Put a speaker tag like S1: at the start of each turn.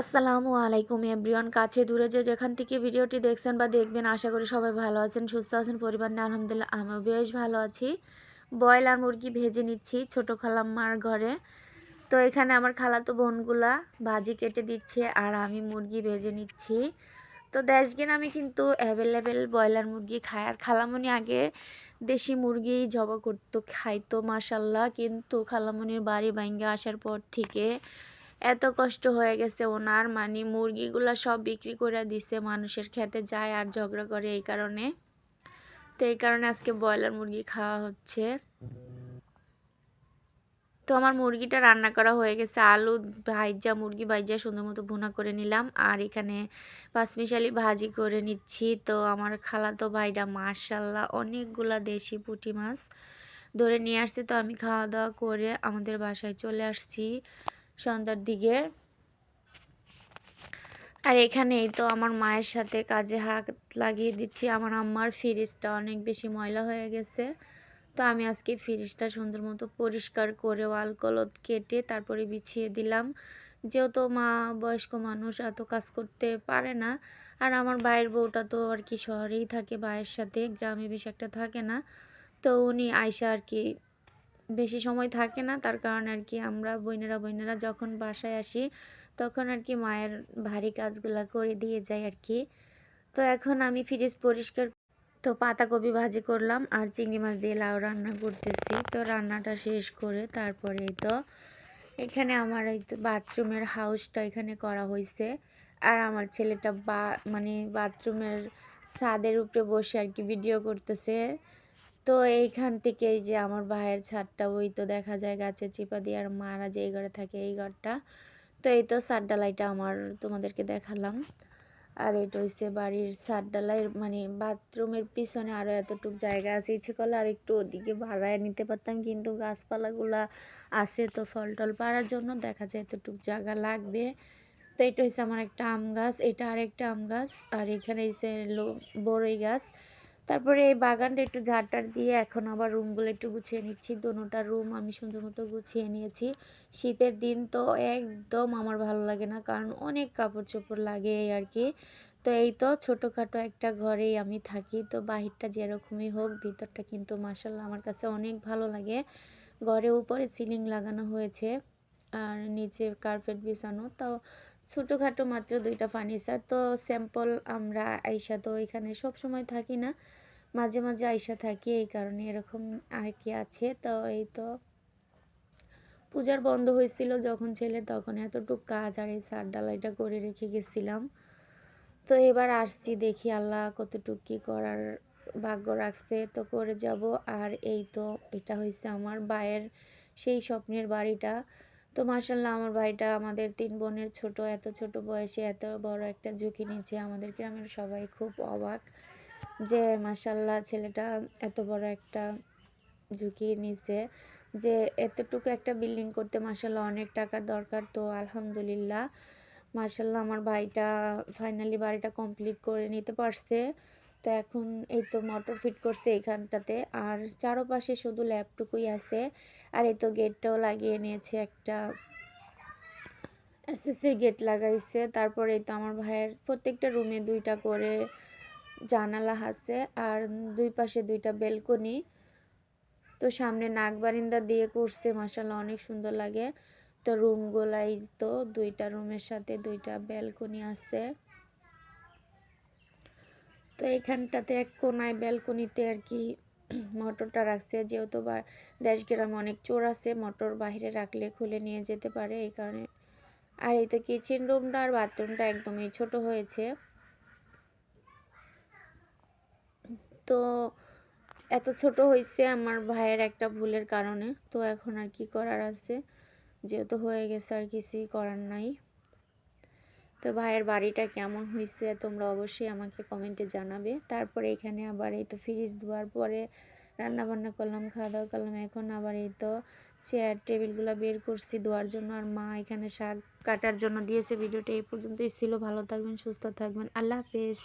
S1: আসসালামু আলাইকুম এভরিওয়ান, কাছে দূরে যে যেখান থেকে ভিডিওটি দেখছেন বা দেখবেন, আশা করি সবাই ভালো আছেন, সুস্থ আছেন, পরিবার নিয়ে আলহামদুলিল্লাহ আমিও বেশ ভালো আছি। ব্রয়লার মুরগি ভেজে নিচ্ছি ছোটো খালাম্মার ঘরে। তো এখানে আমার খালাতো বোনগুলা ভাজি কেটে দিচ্ছে আর আমি মুরগি ভেজে নিচ্ছি। তো দেশগেন আমি কিন্তু অ্যাভেলেবেল ব্রয়লার মুরগি খাই। আর খালামুনি আগে দেশি মুরগি জবা করতো, খাইতো মাসাল্লাহ কিন্তু খালামুনির বাড়ি ভাঙ্গে আসার পর থেকে এত কষ্ট হয়ে গেছে ওনার মানে মুরগিগুলা সব বিক্রি করে দিছে, মানুষের খেতে যায় আর ঝগড়া করে এই কারণে। তো এই কারণে আজকে ব্রয়লার মুরগি খাওয়া হচ্ছে। তো আমার মুরগিটা রান্না করা হয়ে গেছে, আলু ভাইজা, মুরগি ভাইজা সুন্দর মতো ভুনা করে নিলাম আর এখানে পাঁচমিশালি ভাজি করে নিচ্ছি। তো আমার খালাতো ভাইটা মার্শাল্লাহ অনেকগুলা দেশি পুঁটি মাছ ধরে নিয়ে আসছে। তো আমি খাওয়া দাওয়া করে আমাদের বাসায় চলে আসছি। সন্ধ্যার দিকে। আর এখানেই তো আমার মায়ের সাথে কাজে হাত লাগিয়ে দিচ্ছি। আমার আম্মার ফ্রিজটা অনেক বেশি ময়লা হয়ে গেছে। তো আমি আজকে ফ্রিজটা সুন্দর মতো পরিষ্কার করে ওয়াল কলদ কেটে তারপরে বিছিয়ে দিলাম। যেহেতু মা বয়স্ক মানুষ, এত কাজ করতে পারে না। আর আমার ভাইয়ের বউটা তো আর কি শহরেই থাকে, ভাইয়ের সাথে, গ্রামে বেশি একটা থাকে না। তো উনি আয়সা আর কি বেশি সময় থাকে না, তার কারণে আর কি আমরা বইনেরা বইনেরা যখন বাসায় আসি, তখন আর কি মায়ের ভারী কাজগুলা করে দিয়ে যাই আর কি। তো এখন আমি ফ্রিজ পরিষ্কার তো পাতাকপি ভাজি করলাম আর চিংড়ি মাছ দিয়ে লাউ রান্না করতেছি। তো রান্নাটা শেষ করে তারপরে তো এখানে আমার এই তো বাথরুমের হাউসটা এখানে করা হয়েছে আর আমার ছেলেটা বা মানে বাথরুমের ছাদের উপরে বসে আর কি ভিডিও করতেছে। তো এইখান থেকে এই যে আমার ভাইয়ের ছাদটা, ওই তো দেখা যায় গাছের চিপা দিয়ে আর মারা যে এই ঘরে থাকে এই ঘরটা। তো এই তো সার ডালাইটা আমার তোমাদেরকে দেখালাম। আর এটা হচ্ছে বাড়ির সার ডালাই মানে বাথরুমের পিছনে আরও এতটুকু জায়গা আছে। ইচ্ছে করলে আর একটু ওদিকে ভাড়ায় নিতে পারতাম, কিন্তু গাছপালাগুলা আছে তো ফল টল পাড়ার জন্য দেখা যায় এতটুকু জায়গা লাগবে। তো এটা হচ্ছে আমার একটা আম গাছ, এটা আরেকটা আম গাছ, আর এখানে হচ্ছে বড়ই গাছ। তারপরে এই বাগানটা একটু ঝাড়টার দিয়ে এখন আবার রুমগুলো একটু গুছিয়ে নিচ্ছি। দোনোটা রুম আমি সুন্দর মতো গুছিয়ে নিয়েছি। শীতের দিন তো একদম আমার ভালো লাগে না, কারণ অনেক কাপড় চোপড় লাগে আর কি তো এই তো ছোটোখাটো একটা ঘরেই আমি থাকি। তো বাহিরটা যেরকমই হোক, ভিতরটা কিন্তু মাসাল্লাহ আমার কাছে অনেক ভালো লাগে। ঘরে উপরে সিলিং লাগানো হয়েছে, আর নিচে কার্পেট বিছানো। তো ছোটোখাটো মাত্র দুইটা ফার্নিচার। তো স্যাম্পল আমরা আইসা তো এখানে সব সময় থাকি না। মাঝে মাঝে আইসা থাকি, এই কারণে এরকম আর কি আছে। তো এই তো পূজার বন্ধ হয়েছিল যখন ছেলে, তখন এতটুকু কাজ আর এই সার ডালাইটা করে রেখে গেছিলাম। তো এবার আসছি দেখি আল্লাহ কতটুকু কী করার ভাগ্য রাখছে। তো করে যাব আর এই তো এটা হয়েছে আমার বায়ের সেই স্বপ্নের বাড়িটা। তো মার্শাল্লাহ আমার ভাইটা আমাদের তিন বোনের ছোট, এত ছোট বয়সে এত বড় একটা ঝুঁকি নিচ্ছে। আমাদের গ্রামের সবাই খুব অবাক যে মার্শাল্লাহ ছেলেটা এত বড় একটা ঝুঁকি নিচ্ছে যে এতটুকু একটা বিল্ডিং করতে মার্শাল্লাহ অনেক টাকার দরকার। তো আলহামদুলিল্লাহ মার্শাল্লাহ আমার ভাইটা ফাইনালি বাড়িটা কমপ্লিট করে নিতে পারছে। তো এখন এই তো মোটর ফিট করছে এইখানটাতে। আর চারোপাশে শুধু ল্যাপটুকুই আছে। আর এই তো গেটটাও লাগিয়ে নিয়েছে একটা এসএসসির গেট লাগাইছে। তারপরে এই তো আমার ভাইয়ের প্রত্যেকটা রুমে দুইটা করে জানালা আছে আর দুই পাশে দুইটা বেলকনি তো সামনে নাক বারিন্দা দিয়ে করছে মাসাল্লাহ অনেক সুন্দর লাগে। তো রুমগুলাই তো দুইটা রুমের সাথে দুইটা ব্যালকনি আছে। তো এইখানটাতে এক কোনায় ব্যালকনিতে আর কি মোটরটা রাখছে। যেহেতু বা দেশ গ্রামে অনেক চোর আছে, মোটর বাহিরে রাখলে খুলে নিয়ে যেতে পারে এই কারণে। আর এই তো কিচেন রুমটা আর বাথরুমটা একদমই ছোট হয়েছে। তো এত ছোট হয়েছে আমার ভাইয়ের একটা ভুলের কারণে। তো এখন আর কি করার আছে? যেহেতু হয়ে গেছে আর কিছুই করার নাই। তো ভাইয়ের বাড়িটা কেমন হয়েছে তোমরা অবশ্যই আমাকে কমেন্টে জানাবে। তারপরে এখানে আবার এই তো ফ্রিজ ধোয়ার পরে রান্না বান্না করলাম খাওয়া দাওয়া করলাম, এখন আবার এই তো চেয়ার টেবিলগুলো বের করছি ধোয়ার জন্য। আর মা এখানে শাক কাটার জন্য দিয়েছে ভিডিওটা এই পর্যন্তই ছিল। ভালো থাকবেন, সুস্থ থাকবেন। আল্লাহ হাফেজ।